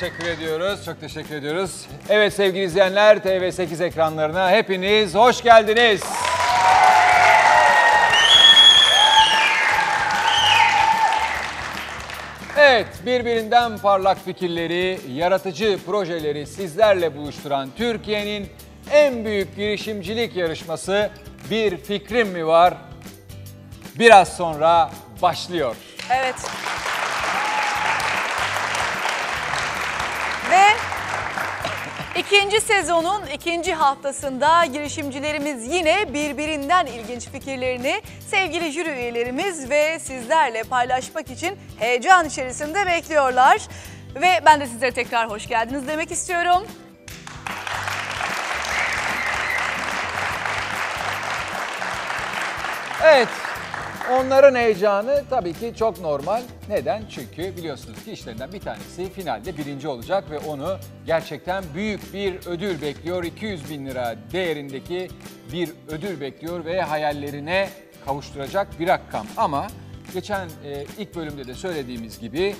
Teşekkür ediyoruz, çok teşekkür ediyoruz. Evet sevgili izleyenler, TV8 ekranlarına hepiniz hoş geldiniz. Evet, birbirinden parlak fikirleri, yaratıcı projeleri sizlerle buluşturan Türkiye'nin en büyük girişimcilik yarışması Bir Fikrim Mi Var? Biraz sonra başlıyor. Evet. İkinci sezonun ikinci haftasında girişimcilerimiz yine birbirinden ilginç fikirlerini sevgili jüri üyelerimiz ve sizlerle paylaşmak için heyecan içerisinde bekliyorlar. Ve ben de sizlere tekrar hoş geldiniz demek istiyorum. Evet, onların heyecanı tabii ki çok normal. Neden? Çünkü biliyorsunuz ki işlerinden bir tanesi finalde birinci olacak ve onu gerçekten büyük bir ödül bekliyor. 200 bin lira değerindeki bir ödül bekliyor ve hayallerine kavuşturacak bir rakam. Ama geçen e, ilk bölümde de söylediğimiz gibi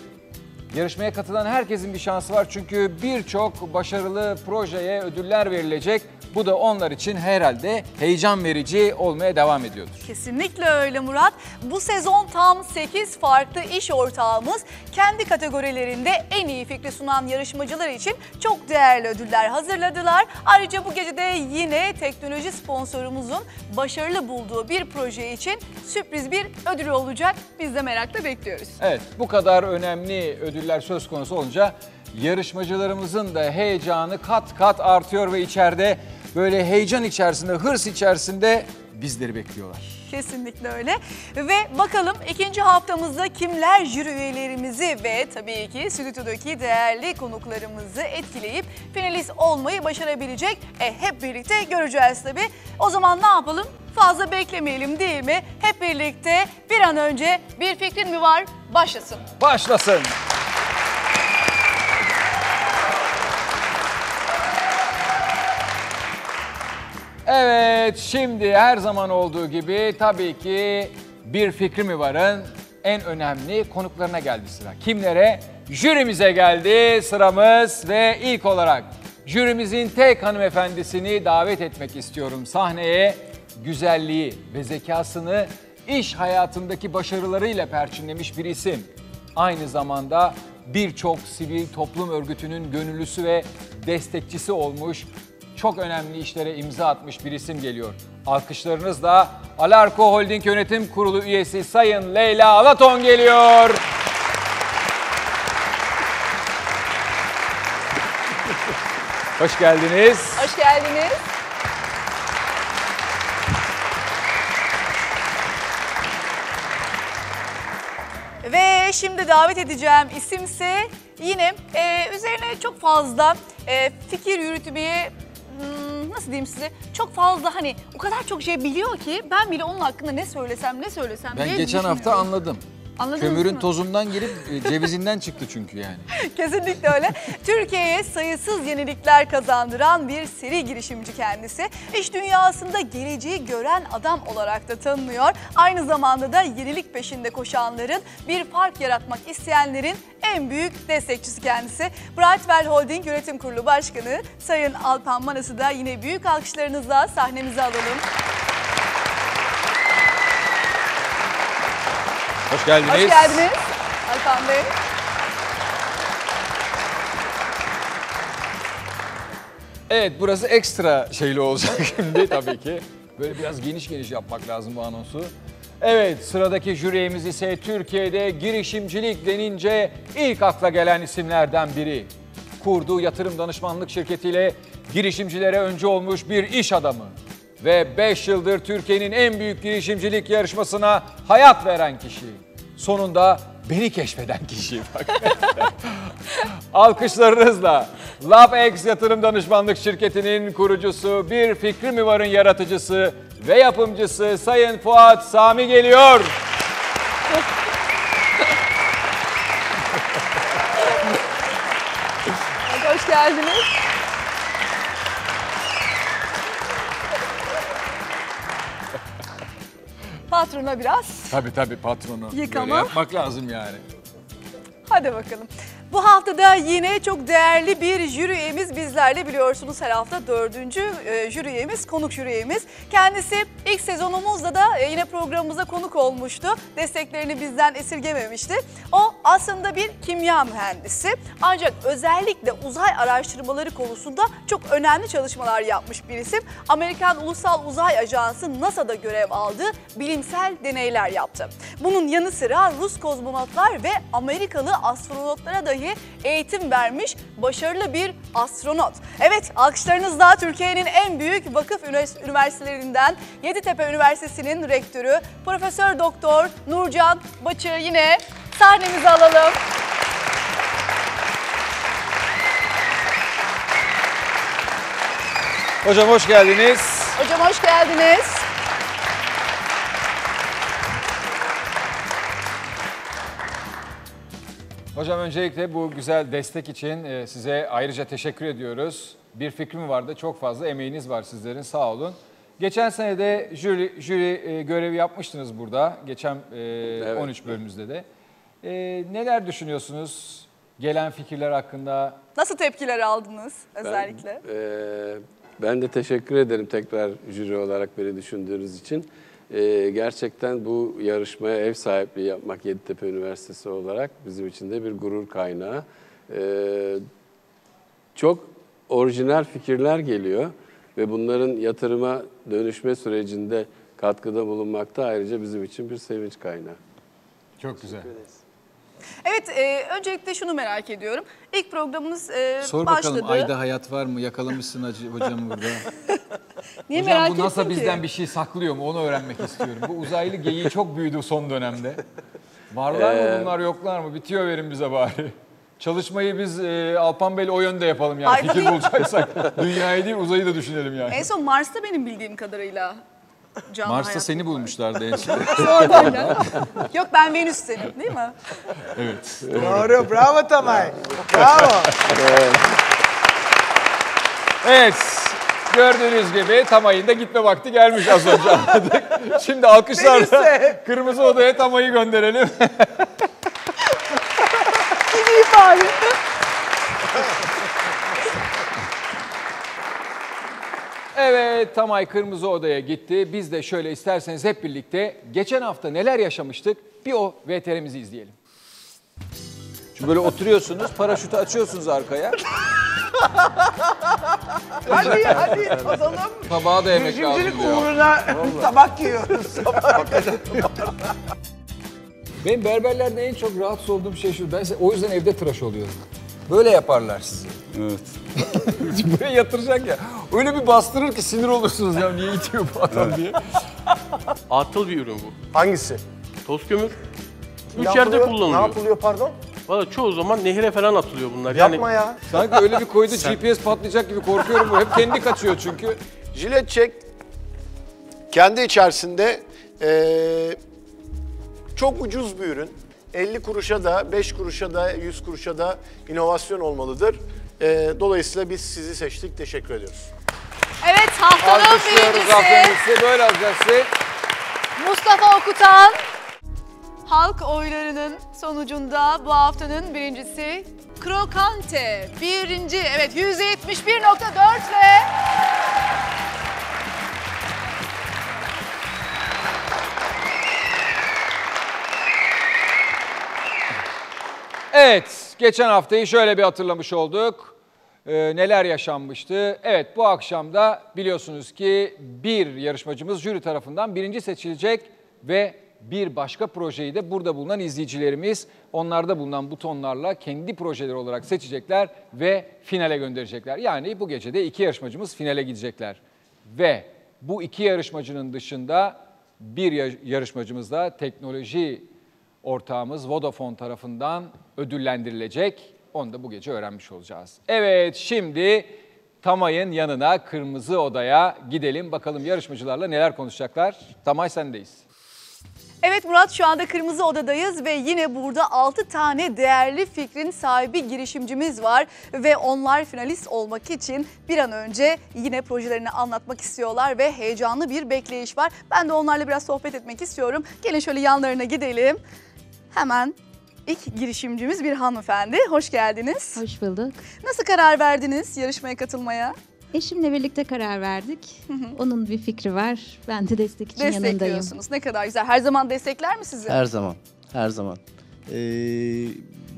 Yarışmaya katılan herkesin bir şansı var çünkü birçok başarılı projeye ödüller verilecek. Bu da onlar için herhalde heyecan verici olmaya devam ediyordur. Kesinlikle öyle Murat. Bu sezon tam 8 farklı iş ortağımız kendi kategorilerinde en iyi fikri sunan yarışmacılar için çok değerli ödüller hazırladılar. Ayrıca bu gece de yine teknoloji sponsorumuzun başarılı bulduğu bir proje için sürpriz bir ödül olacak. Biz de merakla bekliyoruz. Evet bu kadar önemli ödüller söz konusu olunca yarışmacılarımızın da heyecanı kat kat artıyor ve içeride böyle heyecan içerisinde, hırs içerisinde bizleri bekliyorlar. Kesinlikle öyle. Ve bakalım ikinci haftamızda kimler jüri üyelerimizi ve tabii ki stüdyodaki değerli konuklarımızı etkileyip finalist olmayı başarabilecek? E, hep birlikte göreceğiz tabii. O zaman ne yapalım? Fazla beklemeyelim değil mi? Hep birlikte bir an önce bir fikrin mi var? Başlasın. Başlasın. Evet, şimdi her zaman olduğu gibi tabii ki bir fikri mi varın en önemli konuklarına geldi sıra. Kimlere? Jürimize geldi sıramız ve ilk olarak jürimizin tek hanımefendisini davet etmek istiyorum sahneye. Güzelliği ve zekasını iş hayatındaki başarılarıyla perçinlemiş bir isim. Aynı zamanda birçok sivil toplum örgütünün gönüllüsü ve destekçisi olmuş, çok önemli işlere imza atmış bir isim geliyor. Alkışlarınızla Alarko Holding Yönetim Kurulu üyesi Sayın Leyla Alaton geliyor. Hoş geldiniz. Hoş geldiniz. Ve şimdi davet edeceğim isimse yine e, üzerine çok fazla e, fikir yürütmeye nasıl diyeyim size çok fazla hani o kadar çok şey biliyor ki ben bile onun hakkında ne söylesem ne söylesem Ben diye geçen hafta anladım. Anladınız Kömürün mı? tozundan girip e, cevizinden çıktı çünkü yani. Kesinlikle öyle. Türkiye'ye sayısız yenilikler kazandıran bir seri girişimci kendisi. İş dünyasında geleceği gören adam olarak da tanınıyor. Aynı zamanda da yenilik peşinde koşanların, bir fark yaratmak isteyenlerin en büyük destekçisi kendisi. Brightwell Holding Yönetim Kurulu Başkanı Sayın Alpan Manas'ı da yine büyük alkışlarınızla sahnemize alalım. Hoş geldiniz. Hoş geldiniz Alpan Bey. Evet burası ekstra şeyli olacak şimdi tabii ki. Böyle biraz geniş geniş yapmak lazım bu anonsu. Evet sıradaki jüriyemiz ise Türkiye'de girişimcilik denince ilk akla gelen isimlerden biri. Kurduğu yatırım danışmanlık şirketiyle girişimcilere önce olmuş bir iş adamı. Ve 5 yıldır Türkiye'nin en büyük girişimcilik yarışmasına hayat veren kişi. Sonunda beni keşfeden kişi. Bak. Alkışlarınızla LabX Yatırım Danışmanlık Şirketi'nin kurucusu, bir fikri mi varın yaratıcısı ve yapımcısı Sayın Fuat Sami geliyor. Hoş geldiniz. Patrona biraz. Tabii tabii patronu. Yıkama. Böyle yapmak lazım yani. Hadi bakalım. Bu hafta da yine çok değerli bir jüri üyemiz bizlerle biliyorsunuz her hafta dördüncü e, jüri üyemiz, konuk jüri üyemiz. Kendisi ilk sezonumuzda da e, yine programımıza konuk olmuştu. Desteklerini bizden esirgememişti. O aslında bir kimya mühendisi ancak özellikle uzay araştırmaları konusunda çok önemli çalışmalar yapmış bir isim. Amerikan Ulusal Uzay Ajansı NASA'da görev aldı, bilimsel deneyler yaptı. Bunun yanı sıra Rus kozmonotlar ve Amerikalı astronotlara dahi eğitim vermiş başarılı bir astronot. Evet alkışlarınızla Türkiye'nin en büyük vakıf ünivers- üniversitelerinden Yeditepe Üniversitesi'nin rektörü Profesör Doktor Nurcan Baçı yine sahnemize alalım. Hocam hoş geldiniz. Hocam hoş geldiniz. Hocam öncelikle bu güzel destek için e, size ayrıca teşekkür ediyoruz. Bir fikrim vardı, çok fazla emeğiniz var sizlerin, sağ olun. Geçen sene de jüri, jüri e, görevi yapmıştınız burada, geçen e, 13 bölümümüzde de. E, neler düşünüyorsunuz gelen fikirler hakkında? Nasıl tepkiler aldınız özellikle? Ben, eee, ben de teşekkür ederim tekrar jüri olarak beni düşündüğünüz için. Eee, gerçekten bu yarışmaya ev sahipliği yapmak Yeditepe Üniversitesi olarak bizim için de bir gurur kaynağı. Eee, çok orijinal fikirler geliyor ve bunların yatırıma dönüşme sürecinde katkıda bulunmakta ayrıca bizim için bir sevinç kaynağı. Çok güzel. Evet, e, öncelikle şunu merak ediyorum. İlk programımız e, Sor başladı. bakalım Ayda hayat var mı? Yakalamışsın hacı, hocam burada. Niye Hocam merak bu NASA ki? bizden bir şey saklıyor mu? Onu öğrenmek istiyorum. Bu uzaylı geyiği çok büyüdü son dönemde. Varlar mı Ee, bunlar yoklar mı? Bitiyor verin bize bari. Çalışmayı biz e, Alpan Bey'le o yönde yapalım yani. Ayda Fikir bulacaksak. Dünyayı değil uzayı da düşünelim yani. En son Mars'ta benim bildiğim kadarıyla canlı Mars'ta hayat seni bulmuşlardı en son. Yok ben Venüs'tenim değil mi? evet. Doğru, bravo Tamay. Bravo. Evet. Gördüğünüz gibi tam ayında gitme vakti gelmiş az önce anladık. Şimdi alkışlarla. Kırmızı Oda'ya tam ayı gönderelim. Evet Tamay Kırmızı Oda'ya gitti. Biz de şöyle isterseniz hep birlikte geçen hafta neler yaşamıştık bir o VTR'mizi izleyelim. Şimdi böyle oturuyorsunuz, paraşütü açıyorsunuz arkaya. Hadi hadi tadalım. Tabağa da yemek lazım Girişimcilik diyor. uğruna tabak yiyoruz. Benim berberlerde en çok rahatsız olduğum şey şu. Ben o yüzden evde tıraş oluyorum. Böyle yaparlar sizi. Buraya yatıracak ya. Öyle bir bastırır ki sinir olursunuz ya niye itiyor bu adam diye. Atıl bir ürün bu. Hangisi? Toz kömür. Üç yerde kullanılıyor. Ne yapılıyor pardon? Valla çoğu zaman nehire falan atılıyor bunlar. Yani Yapma ya. Sanki öyle bir koydu GPS patlayacak gibi korkuyorum. Bu hep kendi kaçıyor çünkü. Jilet çek kendi içerisinde eee, çok ucuz bir ürün. 50 kuruşa da, 5 kuruşa da, 100 kuruşa da inovasyon olmalıdır. Eee, dolayısıyla biz sizi seçtik. Teşekkür ediyoruz. Evet haftanın Alkışlıyoruz birincisi aferin Böyle alacaksın. Mustafa Okutan. Halk oylarının sonucunda bu haftanın birincisi Krokante. Birinci evet 171.4 ile Evet, geçen haftayı şöyle bir hatırlamış olduk. Ee, neler yaşanmıştı? Evet, bu akşam da biliyorsunuz ki bir yarışmacımız jüri tarafından birinci seçilecek ve bir başka projeyi de burada bulunan izleyicilerimiz onlarda bulunan butonlarla kendi projeleri olarak seçecekler ve finale gönderecekler. Yani bu gece de iki yarışmacımız finale gidecekler. Ve bu iki yarışmacının dışında bir ya- yarışmacımız da teknoloji ortağımız Vodafone tarafından ödüllendirilecek. Onu da bu gece öğrenmiş olacağız. Evet şimdi Tamay'ın yanına Kırmızı Oda'ya gidelim. Bakalım yarışmacılarla neler konuşacaklar. Tamay sendeyiz. Evet Murat şu anda Kırmızı Oda'dayız ve yine burada 6 tane değerli fikrin sahibi girişimcimiz var. Ve onlar finalist olmak için bir an önce yine projelerini anlatmak istiyorlar ve heyecanlı bir bekleyiş var. Ben de onlarla biraz sohbet etmek istiyorum. Gelin şöyle yanlarına gidelim. Hemen İlk girişimcimiz bir hanımefendi. Hoş geldiniz. Hoş bulduk. Nasıl karar verdiniz yarışmaya katılmaya? Eşimle birlikte karar verdik. Onun bir fikri var. Ben de destek için yanındayım. Destekliyorsunuz. Ne kadar güzel. Her zaman destekler mi sizi? Her zaman, her zaman. Ee,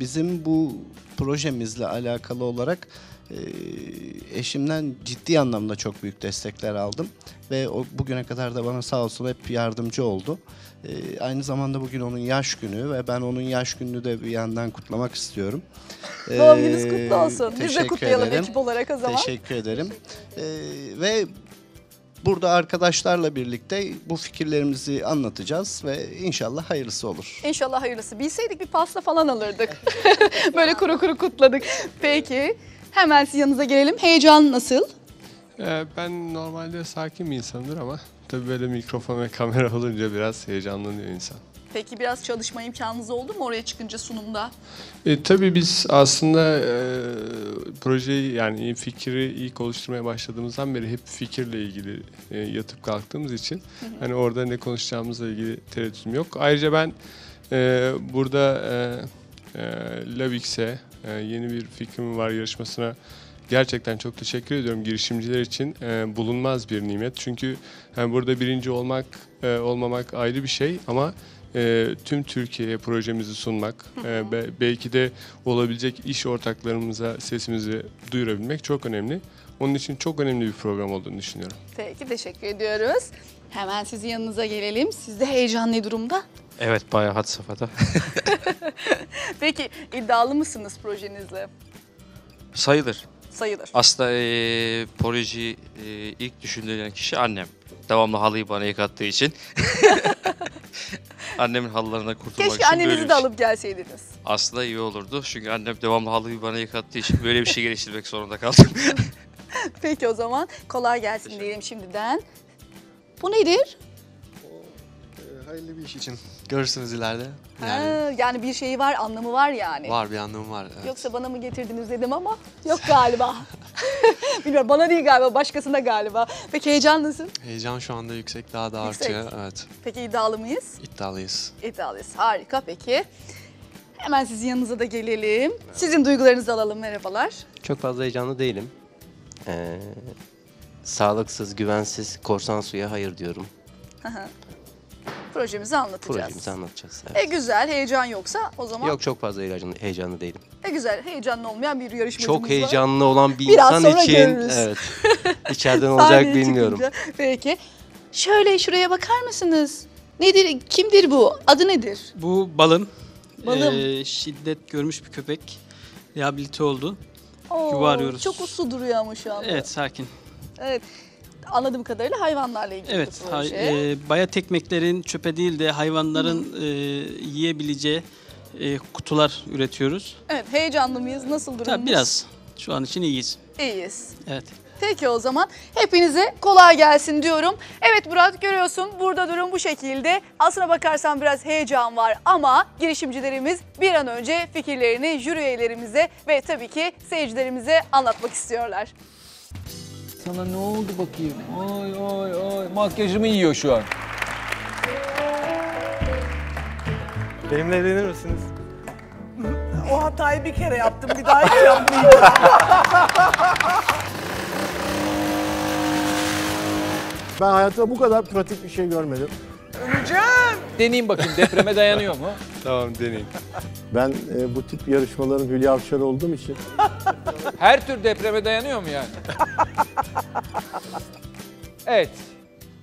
bizim bu projemizle alakalı olarak e, eşimden ciddi anlamda çok büyük destekler aldım ve o bugüne kadar da bana sağ olsun hep yardımcı oldu. Ee, aynı zamanda bugün onun yaş günü ve ben onun yaş gününü de bir yandan kutlamak istiyorum. Doğum Ee, gününüz kutlu olsun. Biz de kutlayalım ederim. ekip olarak o zaman. Teşekkür ederim. Ee, ve burada arkadaşlarla birlikte bu fikirlerimizi anlatacağız ve inşallah hayırlısı olur. İnşallah hayırlısı. Bilseydik bir pasta falan alırdık. Böyle kuru kuru kutladık. Peki. Hemen sizin yanınıza gelelim. Heyecan nasıl? Ee, ben normalde sakin bir insanımdır ama tabii böyle mikrofon ve kamera olunca biraz heyecanlanıyor insan. Peki biraz çalışma imkanınız oldu mu oraya çıkınca sunumda? E, tabii biz aslında e, projeyi yani fikri ilk oluşturmaya başladığımızdan beri hep fikirle ilgili e, yatıp kalktığımız için hani orada ne konuşacağımızla ilgili tereddütüm yok. Ayrıca ben e, burada e, e, Lavix'e e, yeni bir fikrim var yarışmasına. Gerçekten çok teşekkür ediyorum girişimciler için. E, bulunmaz bir nimet. Çünkü yani burada birinci olmak e, olmamak ayrı bir şey ama e, tüm Türkiye'ye projemizi sunmak, e, be- belki de olabilecek iş ortaklarımıza sesimizi duyurabilmek çok önemli. Onun için çok önemli bir program olduğunu düşünüyorum. Peki teşekkür ediyoruz. Hemen sizin yanınıza gelelim. Siz de heyecan ne durumda? Evet bayağı had safhada. Peki iddialı mısınız projenizle? Sayılır. Sayılır. Aslında eee projeyi eee, ilk düşündüren kişi annem. Devamlı halıyı bana yıkattığı için. Annemin halılarına kurtulmak Keşke için böyle annenizi bir de şey. alıp gelseydiniz. Aslında iyi olurdu. Çünkü annem devamlı halıyı bana yıkattığı için böyle bir şey geliştirmek zorunda kaldım. Peki o zaman kolay gelsin diyelim şimdiden. Bu nedir? Hayırlı bir iş için. Görürsünüz ileride. Ha, Yani yani bir şeyi var, anlamı var yani. var bir anlamı var. Evet. Yoksa bana mı getirdiniz dedim ama yok galiba. Bilmiyorum bana değil galiba, başkasına galiba. Peki heyecanlısın. Heyecan şu anda yüksek, daha da Yüksek. artıyor. Evet, Peki iddialı mıyız? iddialıyız. İddialıyız. Harika peki. Hemen sizin yanınıza da gelelim. Sizin duygularınızı alalım. Merhabalar. Çok fazla heyecanlı değilim. Ee, sağlıksız, güvensiz korsan suya hayır diyorum. Projemizi anlatacağız. Projemizi anlatacağız. evet. E güzel, heyecan yoksa o zaman Yok çok fazla heyecanlı, heyecanlı değilim. e güzel, heyecanlı olmayan bir yarışmacımız Çok var. heyecanlı olan bir Biraz insan sonra için görürüz. evet. İçeriden olacak Sahneye bilmiyorum. çıkınca. Peki. Şöyle şuraya bakar mısınız? Nedir, kimdir bu? Adı nedir? Bu balım. Balım. Ee, şiddet görmüş bir köpek. Rehabilite oldu. Oo, arıyoruz. Çok uslu duruyor ama şu anda. Evet sakin. Evet. Anladığım kadarıyla hayvanlarla ilgili Evet. bir proje. e, bayat ekmeklerin çöpe değil de hayvanların e, yiyebileceği e, kutular üretiyoruz. Evet, heyecanlı mıyız? Nasıl durumumuz? Tabii biraz. Şu an için iyiyiz. İyiyiz. Evet. Peki o zaman hepinize kolay gelsin diyorum. Evet Murat görüyorsun burada durum bu şekilde. Aslına bakarsan biraz heyecan var ama girişimcilerimiz bir an önce fikirlerini jüri üyelerimize ve tabii ki seyircilerimize anlatmak istiyorlar. Sana ne oldu bakayım? Ay ay ay. Makyajımı yiyor şu an. Benimle evlenir misiniz? O hatayı bir kere yaptım, bir daha hiç yapmayacağım. Ben hayatımda bu kadar pratik bir şey görmedim. Öleceğim. Deneyeyim bakayım depreme dayanıyor mu? Tamam deneyin. Ben e, bu tip yarışmaların Hülya Avşar olduğum için Her tür depreme dayanıyor mu yani? evet.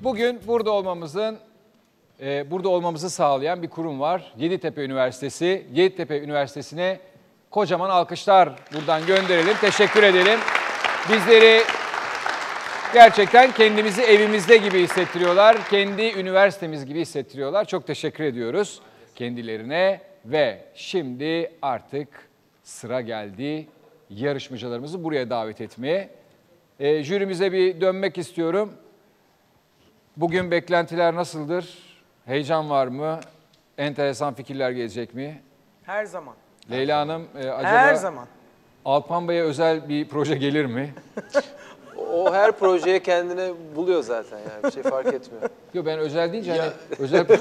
Bugün burada olmamızın e, burada olmamızı sağlayan bir kurum var. Yeditepe Üniversitesi. Yeditepe Üniversitesi'ne kocaman alkışlar buradan gönderelim. Teşekkür edelim. Bizleri gerçekten kendimizi evimizde gibi hissettiriyorlar. Kendi üniversitemiz gibi hissettiriyorlar. Çok teşekkür ediyoruz kendilerine ve şimdi artık sıra geldi yarışmacılarımızı buraya davet etmeye. E, jürimize bir dönmek istiyorum. Bugün beklentiler nasıldır? Heyecan var mı? Enteresan fikirler gelecek mi? Her zaman. Leyla Hanım e, acaba Her zaman. Alpan Bey'e özel bir proje gelir mi? o her projeye kendine buluyor zaten yani bir şey fark etmiyor. Yok ben özel deyince hani özel...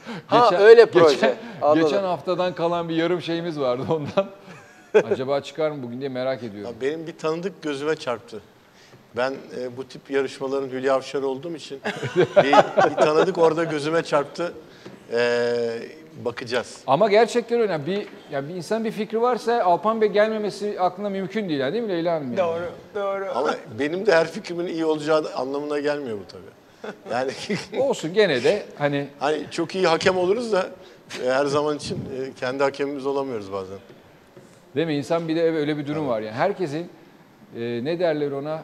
Ha, öyle proje. Geçen, Anladım. geçen haftadan kalan bir yarım şeyimiz vardı ondan. Acaba çıkar mı bugün diye merak ediyorum. Ya benim bir tanıdık gözüme çarptı. Ben e, bu tip yarışmaların Hülya Avşar olduğum için bir, bir tanıdık orada gözüme çarptı. E, bakacağız. Ama gerçekten önemli. Bir, yani bir insan bir fikri varsa Alpan Bey gelmemesi aklına mümkün değil yani değil mi Leyla Hanım? Yani? Doğru, doğru. Ama benim de her fikrimin iyi olacağı anlamına gelmiyor bu tabii. Yani Olsun gene de hani hani çok iyi hakem oluruz da e, her zaman için e, kendi hakemimiz olamıyoruz bazen. değil mi? İnsan bir de öyle bir durum var yani. Herkesin e, ne derler ona?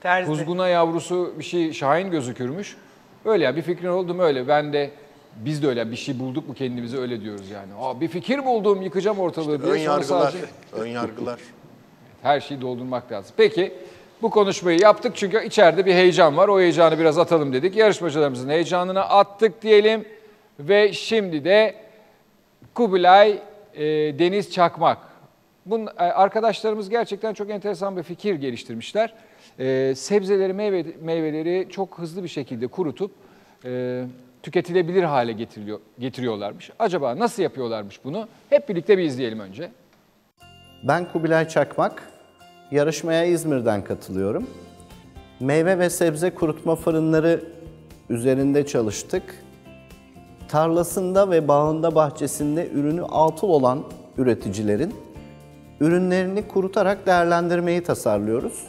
Terzi. Kuzguna yavrusu bir şey şahin gözükürmüş. Öyle ya bir fikrin oldu mu öyle. Ben de biz de öyle bir şey bulduk mu kendimize öyle diyoruz yani. Aa, bir fikir buldum yıkacağım ortalığı diye. Ön yargılar, sadece ön yargılar. her şeyi doldurmak lazım. Peki bu konuşmayı yaptık çünkü içeride bir heyecan var. O heyecanı biraz atalım dedik. Yarışmacılarımızın heyecanını attık diyelim. Ve şimdi de Kubilay e, Deniz Çakmak. Bunun, e, arkadaşlarımız gerçekten çok enteresan bir fikir geliştirmişler. E, sebzeleri, meyve, meyveleri çok hızlı bir şekilde kurutup e, tüketilebilir hale getiriliyor, getiriyorlarmış. Acaba nasıl yapıyorlarmış bunu? Hep birlikte bir izleyelim önce. Ben Kubilay Çakmak. Yarışmaya İzmir'den katılıyorum. Meyve ve sebze kurutma fırınları üzerinde çalıştık. Tarlasında ve bağında bahçesinde ürünü atıl olan üreticilerin ürünlerini kurutarak değerlendirmeyi tasarlıyoruz.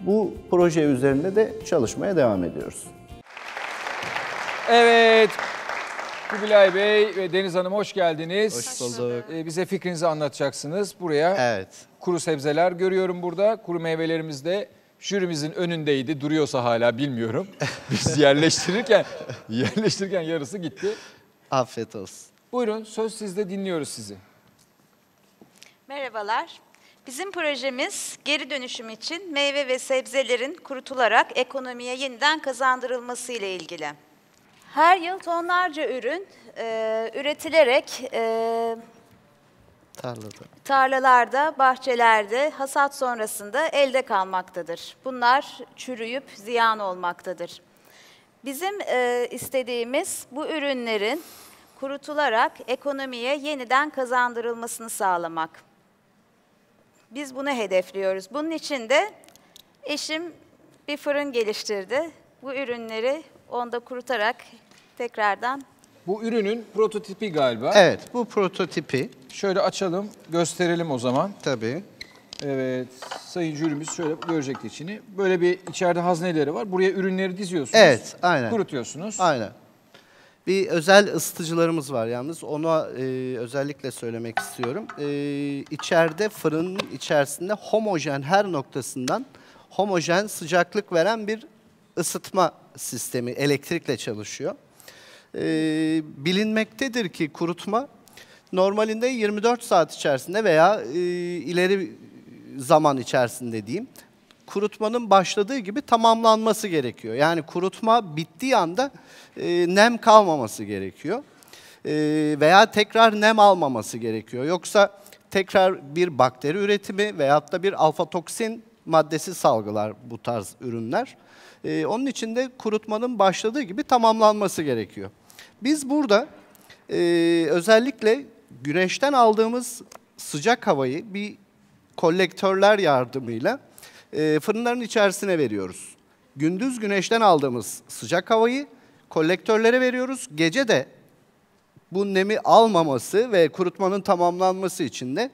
Bu proje üzerinde de çalışmaya devam ediyoruz. Evet. Kubilay Bey ve Deniz Hanım hoş geldiniz. Hoş bulduk. Ee, bize fikrinizi anlatacaksınız. Buraya Evet. kuru sebzeler görüyorum burada. Kuru meyvelerimiz de jürimizin önündeydi. Duruyorsa hala bilmiyorum. Biz yerleştirirken yerleştirirken yarısı gitti. Afiyet olsun. Buyurun söz sizde dinliyoruz sizi. Merhabalar. Bizim projemiz geri dönüşüm için meyve ve sebzelerin kurutularak ekonomiye yeniden kazandırılması ile ilgili. Her yıl tonlarca ürün e, üretilerek e, Tarlada. tarlalarda, bahçelerde hasat sonrasında elde kalmaktadır. Bunlar çürüyüp ziyan olmaktadır. Bizim e, istediğimiz bu ürünlerin kurutularak ekonomiye yeniden kazandırılmasını sağlamak. Biz bunu hedefliyoruz. Bunun için de eşim bir fırın geliştirdi. Bu ürünleri onda kurutarak tekrardan Bu ürünün prototipi galiba. Evet, bu prototipi. Şöyle açalım, gösterelim o zaman. Tabii. Evet, sayın jürimiz şöyle görecekti içini. Böyle bir içeride hazneleri var. Buraya ürünleri diziyorsunuz. Evet, aynen. Kurutuyorsunuz. Aynen. Bir özel ısıtıcılarımız var yalnız. Ona e, özellikle söylemek istiyorum. E, içeride fırının içerisinde homojen her noktasından homojen sıcaklık veren bir ısıtma sistemi elektrikle çalışıyor. E, bilinmektedir ki kurutma normalinde 24 saat içerisinde veya e, ileri zaman içerisinde diyeyim kurutmanın başladığı gibi tamamlanması gerekiyor. Yani kurutma bittiği anda e, nem kalmaması gerekiyor. E, veya tekrar nem almaması gerekiyor. Yoksa tekrar bir bakteri üretimi veyahut da bir alfa toksin maddesi salgılar bu tarz ürünler. E, onun için de kurutmanın başladığı gibi tamamlanması gerekiyor. Biz burada e, özellikle güneşten aldığımız sıcak havayı bir kolektörler yardımıyla e, fırınların içerisine veriyoruz. Gündüz güneşten aldığımız sıcak havayı kolektörlere veriyoruz. Gece de bu nemi almaması ve kurutmanın tamamlanması için de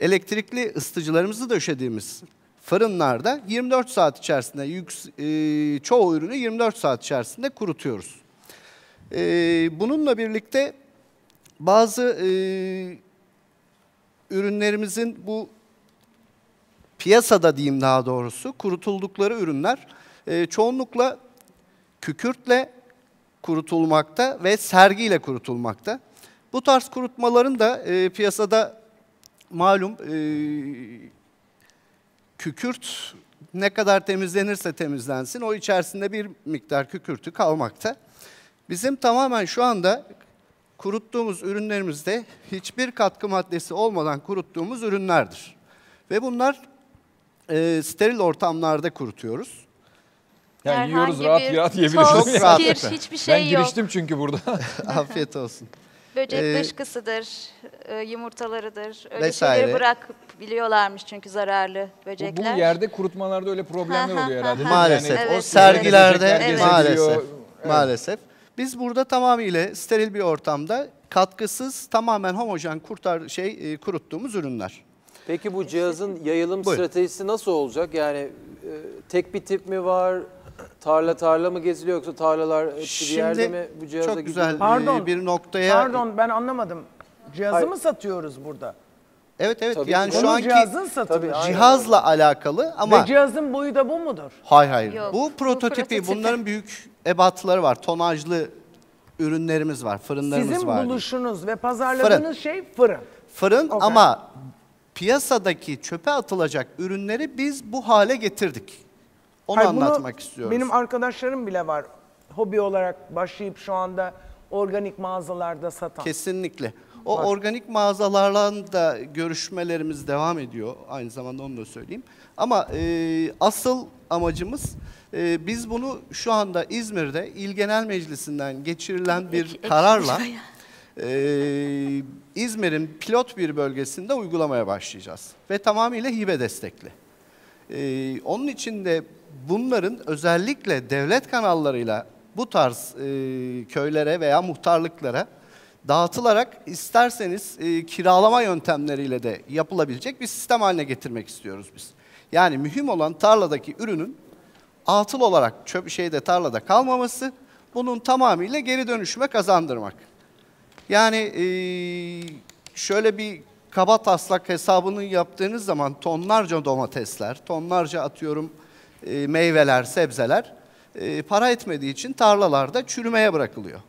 elektrikli ısıtıcılarımızı döşediğimiz fırınlarda 24 saat içerisinde yüks, e, çoğu ürünü 24 saat içerisinde kurutuyoruz. E, bununla birlikte bazı e, ürünlerimizin bu piyasada diyeyim daha doğrusu kurutuldukları ürünler e, çoğunlukla kükürtle kurutulmakta ve sergiyle kurutulmakta. Bu tarz kurutmaların da e, piyasada malum e, kükürt ne kadar temizlenirse temizlensin o içerisinde bir miktar kükürtü kalmakta. Bizim tamamen şu anda kuruttuğumuz ürünlerimizde hiçbir katkı maddesi olmadan kuruttuğumuz ürünlerdir. Ve bunlar e, steril ortamlarda kurutuyoruz. Yani yiyoruz rahat rahat yiyebiliyoruz. toz, Yani. rahatlıkla. hiçbir şey ben yok. giriştim çünkü burada. Afiyet olsun. Böcek Ee, dışkısıdır, e, yumurtalarıdır. Öyle Vesaire. şeyleri bırak biliyorlarmış çünkü zararlı Bu, bu böcekler. yerde kurutmalarda öyle problemler oluyor ha, herhalde. ha. Maalesef Evet, o sergilerde böcekler gezebiliyor. maalesef Evet. maalesef biz burada tamamıyla steril bir ortamda katkısız tamamen homojen kurtar şey e, kuruttuğumuz ürünler. Peki bu cihazın yayılım Buyurun. stratejisi nasıl olacak? Yani e, tek bir tip mi var? Tarla tarla mı geziliyor yoksa tarlalar hepsi bir yerde mi bu cihaza çok gidiyor? güzel Pardon. e, bir noktaya Pardon ben anlamadım. Cihazı Hayır. mı satıyoruz burada? Evet evet Tabii yani şu anki cihazın satılıyor. Tabii, aynen. cihazla alakalı ama Ve cihazın boyu da bu mudur? hayır hayır. Yok, bu bu prototipi prototipi. bunların büyük ebatları var. Tonajlı ürünlerimiz var, fırınlarımız Sizin var. buluşunuz ve pazarladığınız şey fırın. Fırın Okey. ama piyasadaki çöpe atılacak ürünleri biz bu hale getirdik. Onu Hayır, anlatmak istiyoruz. Benim arkadaşlarım bile var. Hobi olarak başlayıp şu anda organik mağazalarda satan. Kesinlikle. O Var. organik mağazalarla da görüşmelerimiz devam ediyor. Aynı zamanda onu da söyleyeyim. Ama e, asıl amacımız e, biz bunu şu anda İzmir'de İl Genel Meclisi'nden geçirilen bir kararla e, İzmir'in pilot bir bölgesinde uygulamaya başlayacağız. Ve tamamıyla hibe destekli. Ee, onun için de bunların özellikle devlet kanallarıyla bu tarz e, köylere veya muhtarlıklara dağıtılarak isterseniz e, kiralama yöntemleriyle de yapılabilecek bir sistem haline getirmek istiyoruz biz. Yani mühim olan tarladaki ürünün atıl olarak çöp şeyde tarlada kalmaması, bunun tamamıyla geri dönüşüme kazandırmak. Yani eee, şöyle bir kaba taslak hesabını yaptığınız zaman tonlarca domatesler, tonlarca atıyorum eee, meyveler, sebzeler eee, para etmediği için tarlalarda çürümeye bırakılıyor.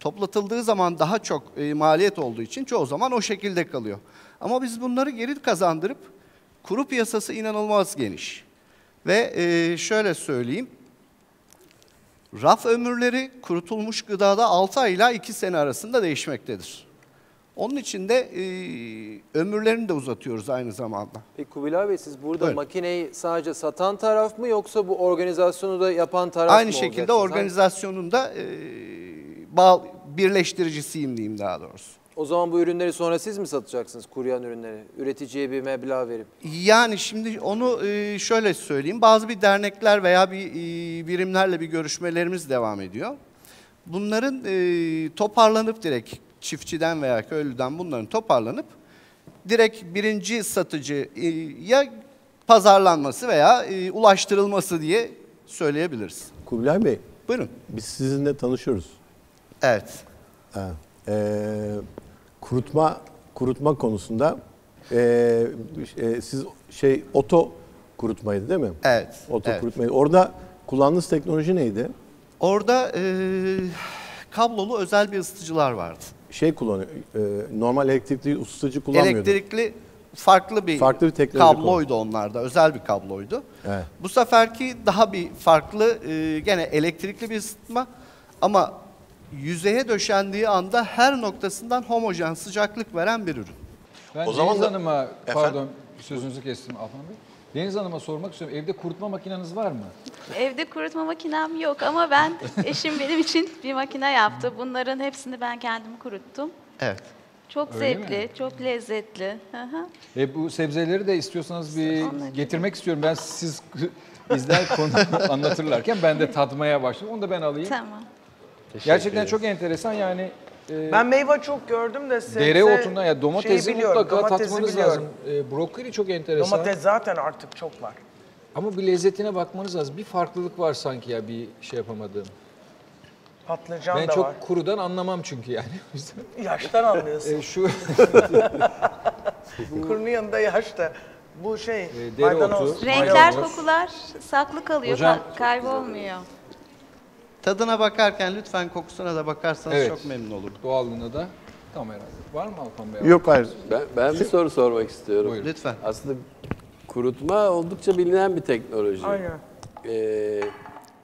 Toplatıldığı zaman daha çok eee, maliyet olduğu için çoğu zaman o şekilde kalıyor. Ama biz bunları geri kazandırıp kuru piyasası inanılmaz geniş. Ve şöyle söyleyeyim, Raf ömürleri kurutulmuş gıdada 6 ay ile 2 sene arasında değişmektedir. Onun için de e, ömürlerini de uzatıyoruz aynı zamanda. Peki Kubilay Bey siz burada Buyurun. makineyi sadece satan taraf mı yoksa bu organizasyonu da yapan taraf Aynı mı şekilde olacaksınız? organizasyonun da e, bağ, birleştiricisiyim diyeyim daha doğrusu. O zaman bu ürünleri sonra siz mi satacaksınız kuruyan ürünleri? Üreticiye bir meblağ verip. Yani şimdi onu şöyle söyleyeyim. Bazı bir dernekler veya bir birimlerle bir görüşmelerimiz devam ediyor. Bunların toparlanıp direkt çiftçiden veya köylüden bunların toparlanıp direkt birinci satıcıya pazarlanması veya e, ulaştırılması diye söyleyebiliriz. Kubilay Bey. Buyurun. Biz sizinle tanışıyoruz. Evet. Ha, ee, kurutma kurutma konusunda ee, e, siz şey oto kurutmaydı değil mi? Evet. Oto evet. kurutmaydı. Orada kullandığınız teknoloji neydi? Orada e, kablolu özel bir ısıtıcılar vardı. Şey kullanıyor. e, normal elektrikli ısıtıcı kullanmıyordu. Elektrikli farklı bir, Farklı bir teknoloji kabloydu onlarda. Özel bir kabloydu. Evet. Bu seferki daha bir farklı e, gene elektrikli bir ısıtma ama yüzeye döşendiği anda her noktasından homojen sıcaklık veren bir ürün. Ben O zaman da- Hanım'a, Efendim? pardon sözünüzü kestim Alpan Bey. Deniz Hanım'a sormak istiyorum. Evde kurutma makineniz var mı? Evde kurutma makinem yok ama ben eşim benim için bir makine yaptı. Bunların hepsini ben kendim kuruttum. Evet. Çok Öyle zevkli, mi? çok lezzetli. Hı hı. E bu sebzeleri de istiyorsanız bir getirmek istiyorum. Ben siz izler konu anlatırlarken ben de tadmaya başladım. Onu da ben alayım. Tamam. Gerçekten ederiz. çok enteresan yani. E, Ben meyve çok gördüm de sebze Dereotundan ya domatesi şeyi biliyorum, mutlaka domatesi tatmanız biliyorum. lazım. E, brokoli çok enteresan. Domates zaten artık çok var. Ama bir lezzetine bakmanız lazım. Bir farklılık var sanki ya bir şey yapamadığım. Patlıcan ben da çok var. kurudan anlamam çünkü yani. O yüzden- Yaştan anlıyorsun. E, şu Kurunun yanında yaş da. Bu şey, E, dereotu, maydanoz. Renkler, kokular saklı kalıyor, Hocam- ka- kaybolmuyor. Tadına bakarken lütfen kokusuna da bakarsanız Evet. çok memnun olurum. Doğallığına da tam herhalde. Var mı Alpan Bey? Yok hayır. Ben, ben bir soru sormak istiyorum. Buyurun. Lütfen. Aslında kurutma oldukça bilinen bir teknoloji. Aynen. Ee,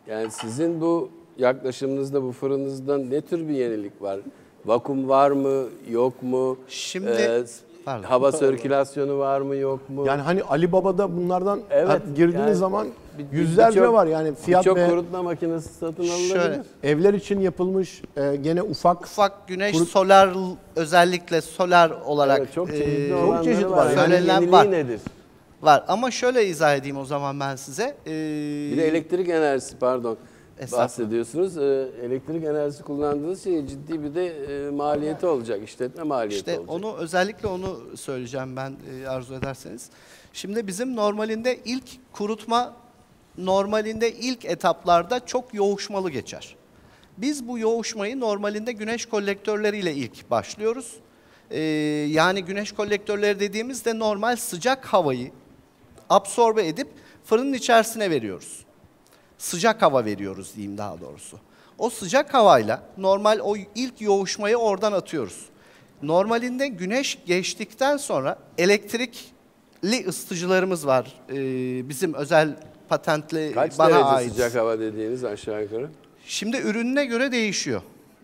yani sizin bu yaklaşımınızda, bu fırınınızda ne tür bir yenilik var? Vakum var mı, yok mu? Şimdi- Ee, Pardon. hava sirkülasyonu var mı yok mu? Yani hani Ali Baba'da bunlardan Evet, girdiğiniz yani zaman bir- yüzlerce birçok- var yani fiyat birçok ve kurutma makinesi satın alınabilir. Şöyle. evler için yapılmış e, gene ufak Ufak güneş, Kurut- solar özellikle solar olarak Evet, çok e, çeşitli çok olanları çeşit var. var. Yani söylenen yeniliği var. nedir? var. Ama şöyle izah edeyim o zaman ben size. E, Bir de elektrik enerjisi pardon bahsediyorsunuz. Ee, elektrik enerjisi kullandığınız şey ciddi bir de e, maliyeti olacak, işletme maliyeti İşte olacak. onu özellikle onu söyleyeceğim ben e, arzu ederseniz. Şimdi bizim normalinde ilk kurutma normalinde ilk etaplarda çok yoğuşmalı geçer. Biz bu yoğuşmayı normalinde güneş kolektörleriyle ilk başlıyoruz. Ee, yani güneş kolektörleri dediğimizde normal sıcak havayı absorbe edip fırının içerisine veriyoruz. Sıcak hava veriyoruz diyeyim daha doğrusu. O sıcak havayla normal o ilk yoğuşmayı oradan atıyoruz. Normalinde güneş geçtikten sonra elektrikli ısıtıcılarımız var. Ee, bizim özel patentli Kaç bana ait. sıcak hava dediğiniz aşağı yukarı? Şimdi ürününe göre değişiyor.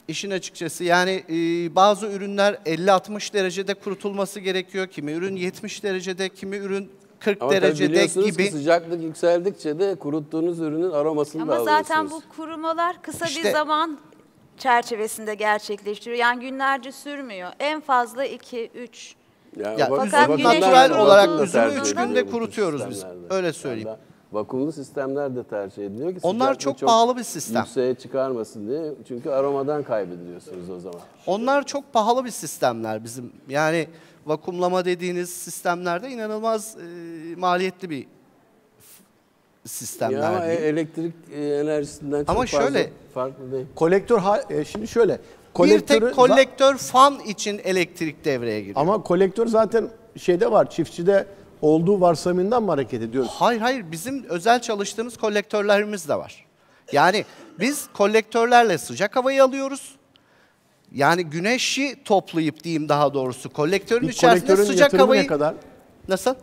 İşin açıkçası yani e, bazı ürünler 50-60 derecede kurutulması gerekiyor. Kimi ürün 70 derecede, kimi ürün 40 Ama derecede biliyorsunuz gibi. ki sıcaklık yükseldikçe de kuruttuğunuz ürünün aromasını da Ama zaten alıyorsunuz. bu kurumalar kısa bir İşte- zaman çerçevesinde gerçekleştiriyor. Yani günlerce sürmüyor. En fazla 2 3 Yani Ya Fakat natural olarak üzümü tercih 3 ediliyor günde kurutuyoruz biz. Öyle söyleyeyim. Yani vakumlu sistemler de tercih ediliyor ki Onlar sıcaklığı çok pahalı bir sistem. Yükseğe çıkarmasın diye. Çünkü aromadan kaybediyorsunuz o zaman. Onlar çok pahalı bir sistemler bizim. Yani vakumlama dediğiniz sistemlerde inanılmaz e, maliyetli bir sistemler. Ya ama e- diyeyim. elektrik e, enerjisinden çok Ama fazla şöyle- farklı değil. kolektör ha- e, şimdi şöyle bir kolektörü tek kolektör fan için elektrik devreye giriyor. ama kolektör zaten şeyde var çiftçide olduğu varsayımından mı hareket ediyoruz? Hayır hayır bizim özel çalıştığımız kolektörlerimiz de var. Yani biz kolektörlerle sıcak havayı alıyoruz. Yani güneşi toplayıp diyeyim daha doğrusu kolektörün Bir içerisinde kolektörün sıcak yatırımı havayı... ne kadar? Nasıl?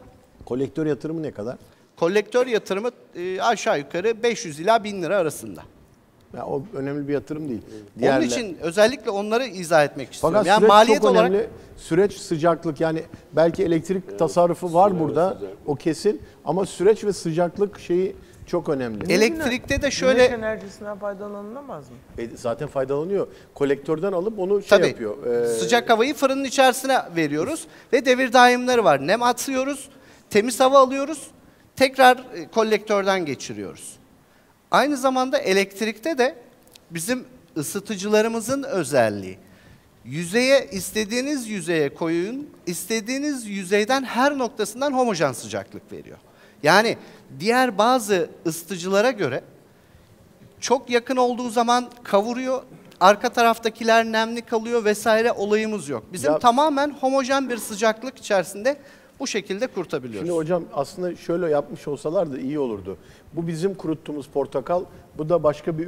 Kolektör yatırımı ne kadar? Kolektör yatırımı e, aşağı yukarı 500 ila 1000 lira arasında. Ya o önemli bir yatırım değil. Onun Diğerle- için özellikle onları izah etmek istiyorum. Fakat yani süreç maliyet çok olarak önemli. Süreç sıcaklık yani belki elektrik tasarrufu var burada o kesin ama süreç ve sıcaklık şeyi çok önemli. elektrikte de Güneş şöyle enerjisinden faydalanılamaz mı? E, zaten faydalanıyor. Kolektörden alıp onu şey Tabii. yapıyor. e, Sıcak havayı fırının içerisine veriyoruz ve devir daimleri var. Nem atıyoruz, temiz hava alıyoruz, tekrar e, kolektörden geçiriyoruz. Aynı zamanda elektrikte de bizim ısıtıcılarımızın özelliği. Yüzeye istediğiniz yüzeye koyun, istediğiniz yüzeyden her noktasından homojen sıcaklık veriyor. Yani diğer bazı ısıtıcılara göre çok yakın olduğu zaman kavuruyor. Arka taraftakiler nemli kalıyor vesaire olayımız yok. Bizim Ya- tamamen homojen bir sıcaklık içerisinde bu şekilde kurtabiliyoruz. Şimdi hocam aslında şöyle yapmış olsalardı iyi olurdu. Bu bizim kuruttuğumuz portakal, bu da başka bir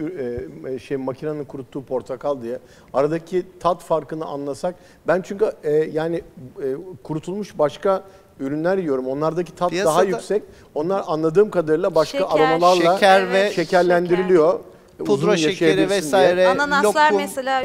e, şey makinenin kuruttuğu portakal diye. Aradaki tat farkını anlasak. Ben çünkü e, yani e, kurutulmuş başka ürünler yiyorum. Onlardaki tat daha Piyasada- yüksek. Onlar anladığım kadarıyla başka Şeker, aromalarla şeker ve şekerlendiriliyor. pudra Uzun şekeri yaşayabilsin diye. vesaire, Ananaslar lokum, mesela